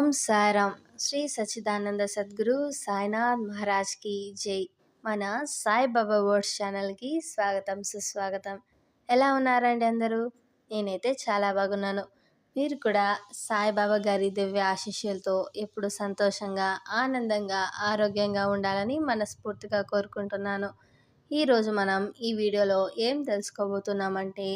ఓం సారాం. శ్రీ సచిదానంద సద్గురు సాయినాథ్ మహారాజ్కి జై. మన సాయిబాబా వర్డ్స్ ఛానల్కి స్వాగతం సుస్వాగతం. ఎలా ఉన్నారండి అందరూ? నేనైతే చాలా బాగున్నాను. మీరు కూడా సాయిబాబా గారి దివ్య ఆశీస్సులతో ఎప్పుడు సంతోషంగా ఆనందంగా ఆరోగ్యంగా ఉండాలని మనస్ఫూర్తిగా కోరుకుంటున్నాను. ఈరోజు మనం ఈ వీడియోలో ఏం తెలుసుకోబోతున్నామంటే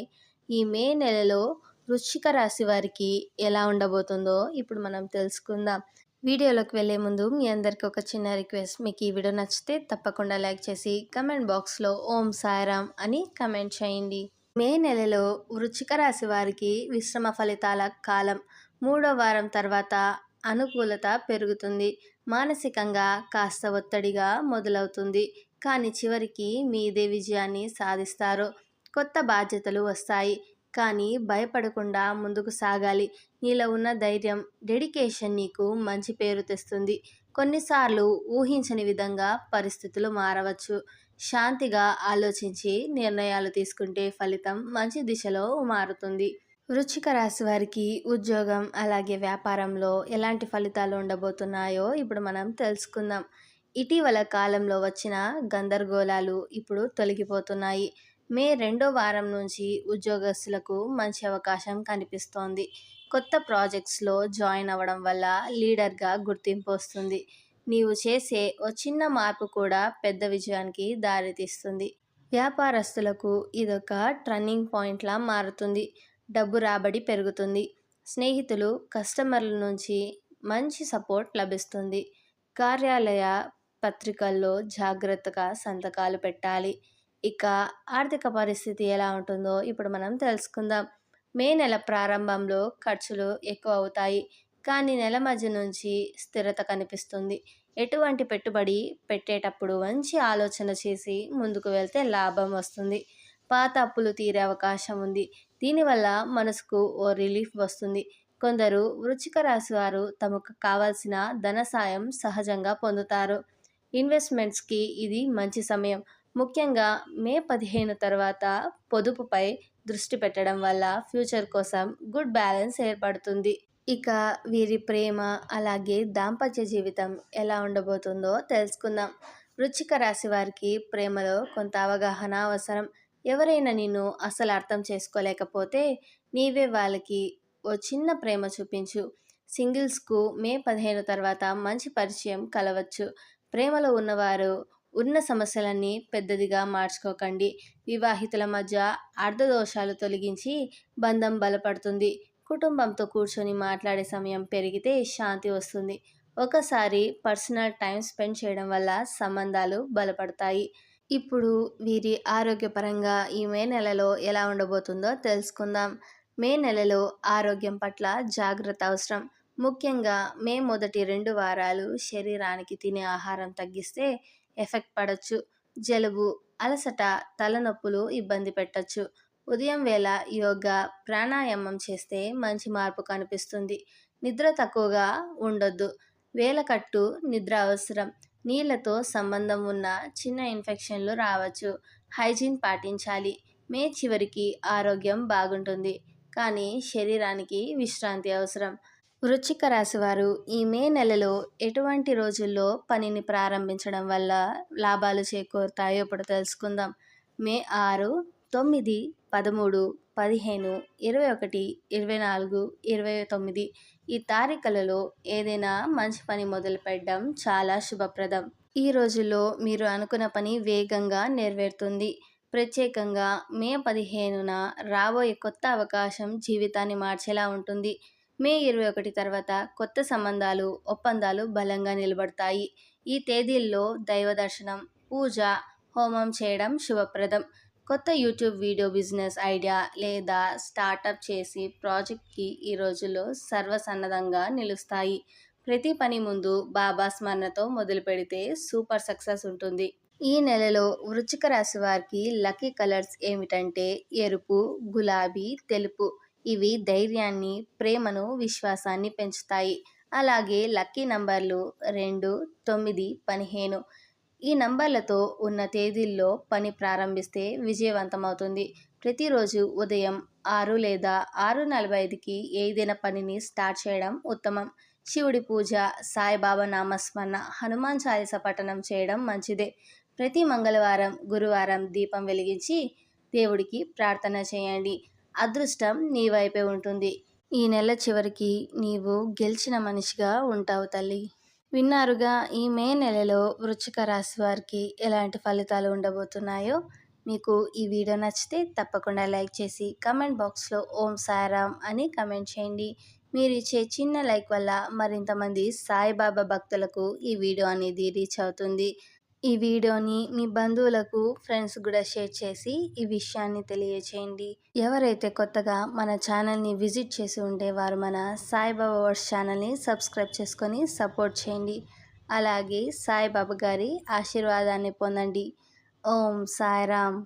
ఈ మే నెలలో వృశ్చిక రాశి వారికి ఎలా ఉండబోతుందో ఇప్పుడు మనం తెలుసుకుందాం. వీడియోలోకి వెళ్ళే ముందు మీ అందరికీ ఒక చిన్న రిక్వెస్ట్. మీకు ఈ వీడియో నచ్చితే తప్పకుండా లైక్ చేసి కమెంట్ బాక్స్లో ఓం సాయిరామ్ అని కమెంట్ చేయండి. మే నెలలో వృచ్చిక రాశి వారికి విశ్రమ ఫలితాల కాలం మూడో వారం తర్వాత అనుకూలత పెరుగుతుంది. మానసికంగా కాస్త ఒత్తిడిగా మొదలవుతుంది. కానీ చివరికి మీదే విజయాన్ని సాధిస్తారు. కొత్త బాధ్యతలు వస్తాయి. కానీ భయపడకుండా ముందుకు సాగాలి. నీలో ఉన్న ధైర్యం డెడికేషన్ నీకు మంచి పేరు తెస్తుంది. కొన్నిసార్లు ఊహించని విధంగా పరిస్థితులు మారవచ్చు. శాంతిగా ఆలోచించి నిర్ణయాలు తీసుకుంటే ఫలితం మంచి దిశలో మారుతుంది. వృచ్చిక రాశి వారికి ఉద్యోగం అలాగే వ్యాపారంలో ఎలాంటి ఫలితాలు ఉండబోతున్నాయో ఇప్పుడు మనం తెలుసుకుందాం. ఇటీవల కాలంలో వచ్చిన గందరగోళాలు ఇప్పుడు తొలగిపోతున్నాయి. మే రెండో వారం నుంచి ఉద్యోగస్తులకు మంచి అవకాశం కనిపిస్తోంది. కొత్త ప్రాజెక్ట్స్లో జాయిన్ అవ్వడం వల్ల లీడర్గా గుర్తింపు వస్తుంది. నీవు చేసే ఓ చిన్న మార్పు కూడా పెద్ద విజయానికి దారితీస్తుంది. వ్యాపారస్తులకు ఇదొక టర్నింగ్ పాయింట్లా మారుతుంది. డబ్బు రాబడి పెరుగుతుంది. స్నేహితులు కస్టమర్ల నుంచి మంచి సపోర్ట్ లభిస్తుంది. కార్యాలయ పత్రికల్లో జాగ్రత్తగా సంతకాలు పెట్టాలి. ఇక ఆర్థిక పరిస్థితి ఎలా ఉంటుందో ఇప్పుడు మనం తెలుసుకుందాం. మే నెల ప్రారంభంలో ఖర్చులు ఎక్కువ అవుతాయి. కానీ నెల మధ్య నుంచి స్థిరత కనిపిస్తుంది. ఎటువంటి పెట్టుబడి పెట్టేటప్పుడు మంచి ఆలోచన చేసి ముందుకు వెళ్తే లాభం వస్తుంది. పాత అప్పులు తీరే అవకాశం ఉంది. దీనివల్ల మనసుకు ఓ రిలీఫ్ వస్తుంది. కొందరు వృచ్చిక రాశి వారు తమకు కావాల్సిన ధన సాయం సహజంగా పొందుతారు. ఇన్వెస్ట్మెంట్స్కి ఇది మంచి సమయం. ముఖ్యంగా మే పదిహేను తర్వాత పొదుపుపై దృష్టి పెట్టడం వల్ల ఫ్యూచర్ కోసం గుడ్ బ్యాలెన్స్ ఏర్పడుతుంది. ఇక వీరి ప్రేమ అలాగే దాంపత్య జీవితం ఎలా ఉండబోతుందో తెలుసుకుందాం. వృచ్చిక రాశి వారికి ప్రేమలో కొంత అవగాహన అవసరం. ఎవరైనా నిన్ను అసలు అర్థం చేసుకోలేకపోతే నీవే వాళ్ళకి ఓ చిన్న ప్రేమ చూపించు. సింగిల్స్కు మే పదిహేను తర్వాత మంచి పరిచయం కలవచ్చు. ప్రేమలో ఉన్నవారు ఉన్న సమస్యలన్నీ పెద్దదిగా మార్చుకోకండి. వివాహితుల మధ్య అర్ధదోషాలు తొలగించి బంధం బలపడుతుంది. కుటుంబంతో కూర్చొని మాట్లాడే సమయం పెరిగితే శాంతి వస్తుంది. ఒకసారి పర్సనల్ టైం స్పెండ్ చేయడం వల్ల సంబంధాలు బలపడతాయి. ఇప్పుడు వీరి ఆరోగ్యపరంగా ఈ మే నెలలో ఎలా ఉండబోతుందో తెలుసుకుందాం. మే నెలలో ఆరోగ్యం పట్ల జాగ్రత్త అవసరం. ముఖ్యంగా మే మొదటి రెండు వారాలు శరీరానికి తినే ఆహారం తగ్గిస్తే ఎఫెక్ట్ పడవచ్చు జలుబు అలసట తలనొప్పులు ఇబ్బంది పెట్టచ్చు. ఉదయం వేళ యోగా ప్రాణాయామం చేస్తే మంచి మార్పు కనిపిస్తుంది. నిద్ర తక్కువగా ఉండొద్దు. వేలకట్టు నిద్ర అవసరం. నీళ్ళతో సంబంధం ఉన్న చిన్న ఇన్ఫెక్షన్లు రావచ్చు. హైజీన్ పాటించాలి. మే చివరికి ఆరోగ్యం బాగుంటుంది. కానీ శరీరానికి విశ్రాంతి అవసరం. వృచ్చిక రాశి వారు ఈ మే నెలలో ఎటువంటి రోజుల్లో పనిని ప్రారంభించడం వల్ల లాభాలు చేకూరుతాయో ఇప్పుడు తెలుసుకుందాం. మే ఆరు తొమ్మిది పదమూడు పదిహేను ఇరవై ఒకటి ఇరవై నాలుగు ఇరవై తొమ్మిది ఈ తారీఖులలో ఏదైనా మంచి పని మొదలు పెట్టడం చాలా శుభప్రదం. ఈ రోజుల్లో మీరు అనుకున్న పని వేగంగా నెరవేరుతుంది. ప్రత్యేకంగా మే పదిహేనున రాబోయే కొత్త అవకాశం జీవితాన్ని మార్చేలా ఉంటుంది. మే ఇరవై ఒకటి తర్వాత కొత్త సంబంధాలు ఒప్పందాలు బలంగా నిలబడతాయి. ఈ తేదీల్లో దైవ దర్శనం పూజ హోమం చేయడం శుభప్రదం. కొత్త యూట్యూబ్ వీడియో బిజినెస్ ఐడియా లేదా స్టార్టప్ చేసి ప్రాజెక్ట్కి ఈ రోజుల్లో సర్వసన్నద్ధంగా నిలుస్తాయి. ప్రతి పని ముందు బాబా స్మరణతో మొదలు పెడితే సూపర్ సక్సెస్ ఉంటుంది. ఈ నెలలో వృచ్చిక రాశి వారికి లక్కీ కలర్స్ ఏమిటంటే ఎరుపు గులాబీ తెలుపు. ఇవి ధైర్యాన్ని ప్రేమను విశ్వాసాన్ని పెంచుతాయి. అలాగే లక్కీ నంబర్లు రెండు తొమ్మిది పదిహేను. ఈ నంబర్లతో ఉన్న తేదీల్లో పని ప్రారంభిస్తే విజయవంతమవుతుంది. ప్రతిరోజు ఉదయం ఆరు లేదా ఆరు నలభై ఐదుకి ఏదైనా పనిని స్టార్ట్ చేయడం ఉత్తమం. శివుడి పూజ సాయిబాబా నామస్మరణ హనుమాన్ చాలీస పఠనం చేయడం మంచిదే. ప్రతి మంగళవారం గురువారం దీపం వెలిగించి దేవుడికి ప్రార్థన చేయండి. అదృష్టం నీ వైపే ఉంటుంది. ఈ నెల చివరికి నీవు గెలిచిన మనిషిగా ఉంటావు తల్లి. విన్నారుగా ఈ మే నెలలో వృచ్చిక రాశి వారికి ఎలాంటి ఫలితాలు ఉండబోతున్నాయో? మీకు ఈ వీడియో నచ్చితే తప్పకుండా లైక్ చేసి కమెంట్ బాక్స్లో ఓం సారామ్ అని కమెంట్ చేయండి. మీరు ఇచ్చే చిన్న లైక్ వల్ల మరింతమంది సాయిబాబా భక్తులకు ఈ వీడియో అనేది రీచ్ అవుతుంది. ఈ వీడియోని మీ బంధువులకు ఫ్రెండ్స్ కూడా షేర్ చేసి ఈ విషయాన్ని తెలియచేయండి. ఎవరైతే కొత్తగా మన ఛానల్ని విజిట్ చేసి ఉంటే వారు మన సాయిబాబా వర్డ్స్ ఛానల్ని సబ్స్క్రైబ్ చేసుకొని సపోర్ట్ చేయండి. అలాగే సాయిబాబా గారి ఆశీర్వాదాన్ని పొందండి. ఓం సాయిరామ్.